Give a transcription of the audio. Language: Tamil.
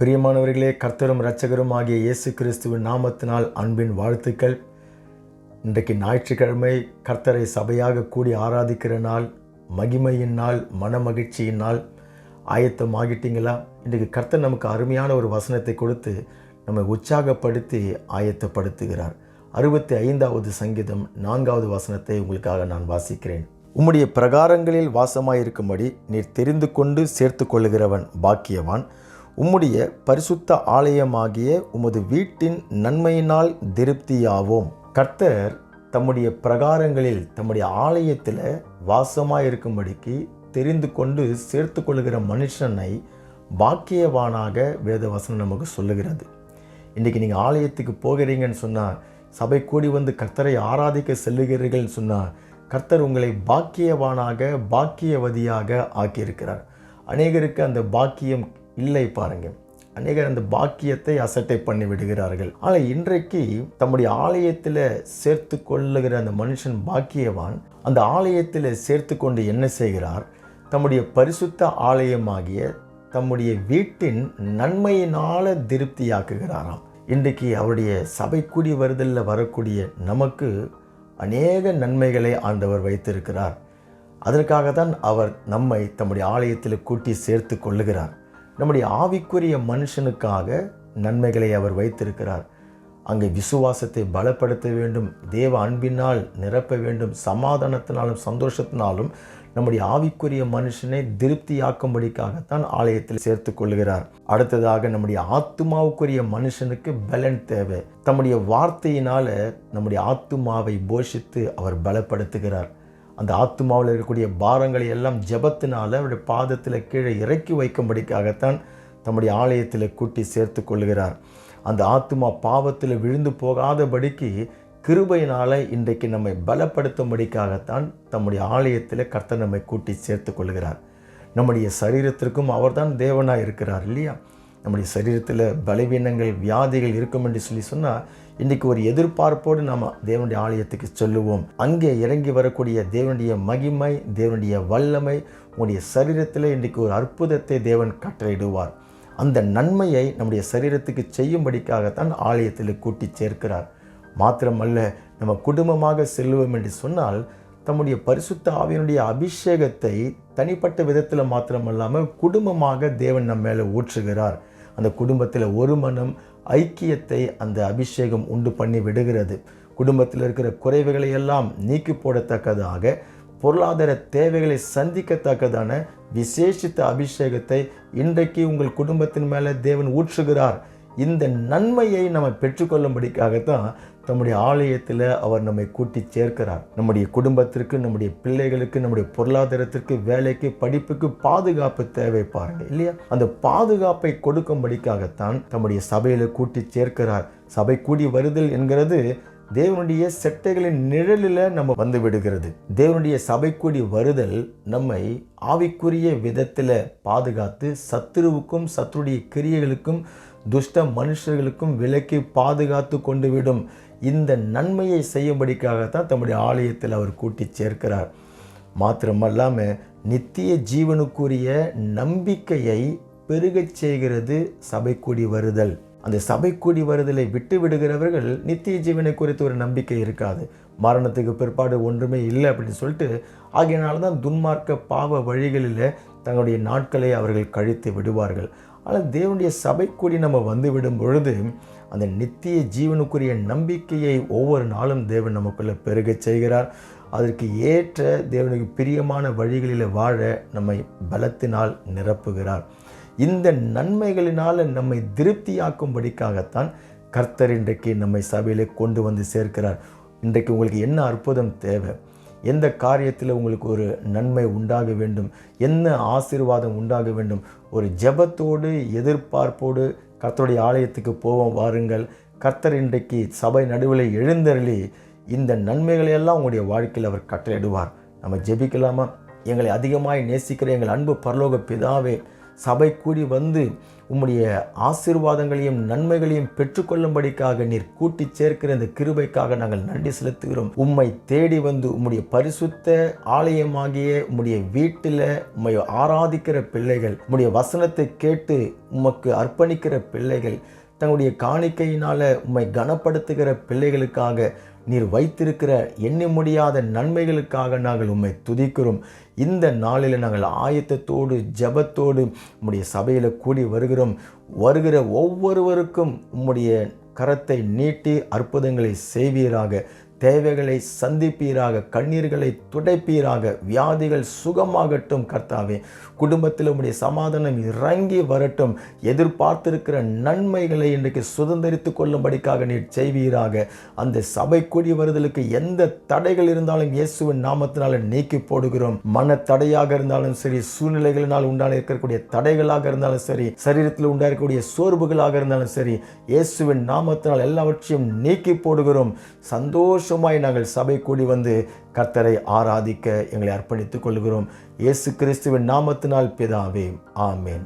பிரியமானவர்களே கர்த்தரும் இரட்சகரும் ஆகிய இயேசு கிறிஸ்துவின் நாமத்தினால் அன்பின் வாழ்த்துக்கள். இன்றைக்கு ஞாயிற்றுக்கிழமை கர்த்தரை சபையாக கூடி ஆராதிக்கிற நாள் மகிமையின் நாள் மனமகிழ்ச்சியின் நாள். ஆயத்தமாகிட்டீங்களா இன்றைக்கு கர்த்தர் நமக்கு அருமையான ஒரு வசனத்தை கொடுத்து நம்மை உற்சாகப்படுத்தி ஆயத்தப்படுத்துகிறார். அறுபத்தி ஐந்தாவது சங்கீதம் நான்காவது வசனத்தை உங்களுக்காக நான் வாசிக்கிறேன். உம்முடைய பிரகாரங்களில் வாசமாயிருக்கும்படி நீர் தெரிந்து கொண்டு சேர்த்து கொள்ளுகிறவன் பாக்கியவான். உம்முடைய பரிசுத்த ஆலயமாகிய உமது வீட்டின் நன்மையினால் திருப்தியாவோம். கர்த்தர் தம்முடைய பிரகாரங்களில் தம்முடைய ஆலயத்தில் வாசமாயிருக்கும்படிக்கு தெரிந்து கொண்டு சேர்த்து கொள்கிற மனுஷனை பாக்கியவானாக வேதவசனம் நமக்கு சொல்லுகிறது. இன்றைக்கி நீங்கள் ஆலயத்துக்கு போகிறீங்கன்னு சொன்னால் சபை கூடி வந்து கர்த்தரை ஆராதிக்க செல்லுகிறீர்கள்னு சொன்னால் கர்த்தர் உங்களை பாக்கியவானாக பாக்கியவதியாக ஆக்கியிருக்கிறார். அநேகருக்கு அந்த பாக்கியம் இல்லை பாருங்க. அநேகர் அந்த பாக்கியத்தை அசட்டை பண்ணி விடுகிறார்கள். ஆனால் இன்றைக்கு தம்முடைய ஆலயத்தில் சேர்த்து கொள்ளுகிற அந்த மனுஷன் பாக்கியவான் அந்த ஆலயத்தில் சேர்த்து கொண்டு என்ன செய்கிறார்? தம்முடைய பரிசுத்த ஆலயமாகிய தம்முடைய வீட்டின் நன்மையினால திருப்தியாக்குகிறாராம். இன்றைக்கு அவருடைய சபை கூடி வருதலில் வரக்கூடிய நமக்கு அநேக நன்மைகளை ஆண்டவர் வைத்திருக்கிறார். அதற்காக தான் அவர் நம்மை தம்முடைய ஆலயத்தில் கூட்டி சேர்த்து கொள்ளுகிறார். நம்முடைய ஆவிக்குரிய மனுஷனுக்காக நன்மைகளை அவர் வைத்திருக்கிறார். அங்கே விசுவாசத்தை பலப்படுத்த வேண்டும் தேவ அன்பினால் நிரப்ப வேண்டும் சமாதானத்தினாலும் சந்தோஷத்தினாலும் நம்முடைய ஆவிக்குரிய மனுஷனை திருப்தியாக்கும்படிக்காகத்தான் ஆலயத்தில் சேர்த்து கொள்கிறார் அடுத்ததாக நம்முடைய ஆத்துமாவுக்குரிய மனுஷனுக்கு பலன் தேவை. தம்முடைய வார்த்தையினால நம்முடைய ஆத்துமாவை போஷித்து அவர் பலப்படுத்துகிறார். அந்த ஆத்மாவில் இருக்கக்கூடிய பாரங்களை எல்லாம் ஜபத்தினால் அவருடைய பாதத்தில் கீழே இறக்கி வைக்கும்படிக்காகத்தான் தம்முடைய ஆலயத்தில் கூட்டி சேர்த்து கொள்கிறார் அந்த ஆத்மா பாவத்தில் விழுந்து போகாதபடிக்கு கிருபையினால் இன்றைக்கு நம்மை பலப்படுத்தும்படிக்காகத்தான் தம்முடைய ஆலயத்தில் கர்த்தர் நம்மை கூட்டி சேர்த்து கொள்கிறார் நம்முடைய சரீரத்திற்கும் அவர்தான் தேவனாக இருக்கிறார் இல்லையா? நம்முடைய சரீரத்தில் பலவீனங்கள் வியாதிகள் இருக்கும் என்று சொல்லி சொன்னால் இன்றைக்கு ஒரு எதிர்பார்ப்போடு நாம் தேவனுடைய ஆலயத்துக்கு சொல்லுவோம். அங்கே இறங்கி வரக்கூடிய தேவனுடைய மகிமை தேவனுடைய வல்லமை உங்களுடைய சரீரத்தில் இன்றைக்கு ஒரு அற்புதத்தை தேவன் கட்டளையிடுவார். அந்த நன்மையை நம்முடைய சரீரத்துக்கு செய்யும்படிக்காகத்தான் ஆலயத்தில் கூட்டி சேர்க்கிறார். மாத்திரமல்ல நம்ம குடும்பமாக செல்லுவோம் என்று சொன்னால் தம்முடைய பரிசுத்த ஆவியனுடைய அபிஷேகத்தை தனிப்பட்ட விதத்தில் மாத்திரமல்லாமல் குடும்பமாக தேவன் நம்ம மேலே ஊற்றுகிறார். அந்த குடும்பத்தில் ஒரு மனம் ஐக்கியத்தை அந்த அபிஷேகம் உண்டு பண்ணி விடுகிறது. குடும்பத்தில் இருக்கிற குறைவுகளை எல்லாம் நீக்கி போடத்தக்கதாக பொருளாதார தேவைகளை சந்திக்கத்தக்கதான விசேஷித்த அபிஷேகத்தை இன்றைக்கு உங்கள் குடும்பத்தின் மேலே தேவன் ஊற்றுகிறார். இந்த நன்மையை நம்ம பெற்றுக்கொள்ளும்படிக்காகத்தான் நம்முடைய ஆலயத்தில் அவர் நம்மை கூட்டி சேர்க்கிறார். நம்முடைய குடும்பத்திற்கு நம்முடைய பிள்ளைகளுக்கு நம்முடைய பொருளாதாரத்திற்கு வேலைக்கு படிப்புக்கு பாதுகாப்பு தேவை பாருங்க இல்லையா? அந்த பாதுகாப்பை கொடுக்கும்படிக்காகத்தான் தம்முடைய சபையில் கூட்டி சேர்க்கிறார். சபை கூடி வருதல் என்கிறது தேவனுடைய செட்டைகளின் நிழலில் நம்ம வந்து விடுகிறது. தேவனுடைய சபை கூடி வருதல் நம்மை ஆவிக்குரிய விதத்தில் பாதுகாத்து சத்துருவுக்கும் சத்துருடைய கிரியைகளுக்கும் துஷ்ட மனுஷர்களுக்கும் விலக்கி பாதுகாத்து கொண்டு விடும் இந்த நன்மையை செய்யும்படிக்காகத்தான் தம்முடைய ஆலயத்தில் அவர் கூட்டி சேர்க்கிறார். மாத்திரமல்லாமல் நித்திய ஜீவனுக்குரிய நம்பிக்கையை பெருகச் செய்கிறது சபை கூடி வருதல். அந்த சபை கூடி வருதலை விட்டு விடுகிறவர்கள் நித்திய ஜீவனை குறித்து ஒரு நம்பிக்கை இருக்காது. மரணத்துக்கு பிற்பாடு ஒன்றுமே இல்லை அப்படின்னு சொல்லிட்டு ஆகியனால தான் துன்மார்க்க பாவ வழிகளில் தங்களுடைய நாட்களை அவர்கள் கழித்து விடுவார்கள். ஆனால் தேவனுடைய சபை கூடி நம்ம வந்துவிடும் பொழுது அந்த நித்திய ஜீவனுக்குரிய நம்பிக்கையை ஒவ்வொரு நாளும் தேவன் நமக்குள்ளே பெருகச் செய்கிறார். அதற்கு ஏற்ற தேவனுக்கு பிரியமான வழிகளில் வாழ நம்மை பலத்தினால் நிரப்புகிறார். இந்த நன்மைகளினால் நம்மை திருப்தியாக்கும்படிக்காகத்தான் கர்த்தர் இன்றைக்கு நம்மை சபையில் கொண்டு வந்து சேர்க்கிறார். இன்றைக்கு உங்களுக்கு என்ன அற்புதம் தேவை? எந்த காரியத்தில் உங்களுக்கு ஒரு நன்மை உண்டாக வேண்டும்? என்ன ஆசீர்வாதம் உண்டாக வேண்டும்? ஒரு ஜெபத்தோடு எதிர்பார்ப்போடு கர்த்தருடைய ஆலயத்துக்கு போவோம் வாருங்கள். கர்த்தர் இன்றைக்கு சபை நடுவில் எழுந்தருளி இந்த நன்மைகளை எல்லாம் உங்களுடைய வாழ்க்கையில் அவர் கட்டளையிடுவார். நம்ம ஜெபிக்கலாமா? எங்களை அதிகமாய் நேசிக்கிற எங்கள் அன்பு பரலோக பிதாவே சபை கூடி வந்து உம்முடைய ஆசீர்வாதங்களையும் நன்மைகளையும் பெற்றுக்கொள்ளும்படிக்காக நீர் கூட்டி சேர்க்கிற இந்த கிருபைக்காக நாங்கள் நன்றி செலுத்துகிறோம். உம்மை தேடி வந்து உம்முடைய பரிசுத்த ஆலயமாகிய உம்முடைய வீட்டில் உம்மை ஆராதிக்கிற பிள்ளைகள் உம்முடைய வசனத்தை கேட்டு உமக்கு அர்ப்பணிக்கிற பிள்ளைகள் தங்களுடைய காணிக்கையினால் உம்மை கனப்படுத்துகிற பிள்ளைகளுக்காக நீர் வைத்திருக்கிற எண்ணி முடியாத நன்மைகளுக்காக நாங்கள் உம்மை துதிக்கிறோம். இந்த நாளில் நாங்கள் ஆயத்தத்தோடு ஜெபத்தோடு உம்முடைய சபையில் கூடி வருகிறோம். வருகிற ஒவ்வொருவருக்கும் உம்முடைய கரத்தை நீட்டி அற்புதங்களை செய்வீராக. தேவைகளை சந்திப்பீராக கண்ணீர்களை துடைப்பீராக வியாதிகள் சுகமாகட்டும் கர்த்தாவே. குடும்பத்தில் உம்முடைய சமாதானம் இறங்கி வரட்டும். எதிர்பார்த்திருக்கிற நன்மைகளை இன்றைக்கு சுதந்திரித்து கொள்ளும்படிக்காக நீர் செய்வீராக. அந்த சபை கூடி வருதலுக்கு எந்த தடைகள் இருந்தாலும் இயேசுவின் நாமத்தினால நீக்கி போடுகிறோம். மன தடையாக இருந்தாலும் சரி சூழ்நிலைகளினால் உண்டான இருக்கக்கூடிய தடைகளாக இருந்தாலும் சரி சரீரத்தில் உண்டாயிருக்கக்கூடிய சோர்வுகளாக இருந்தாலும் சரி இயேசுவின் நாமத்தினால் எல்லாவற்றையும் நீக்கி போடுகிறோம். சந்தோஷமாய் நாங்கள் சபை கூடி வந்து கர்த்தரை ஆராதிக்க எங்களை அர்ப்பணித்துக் கொள்கிறோம். இயேசு கிறிஸ்துவின் நாமத்தினால் பிதாவே ஆமேன்.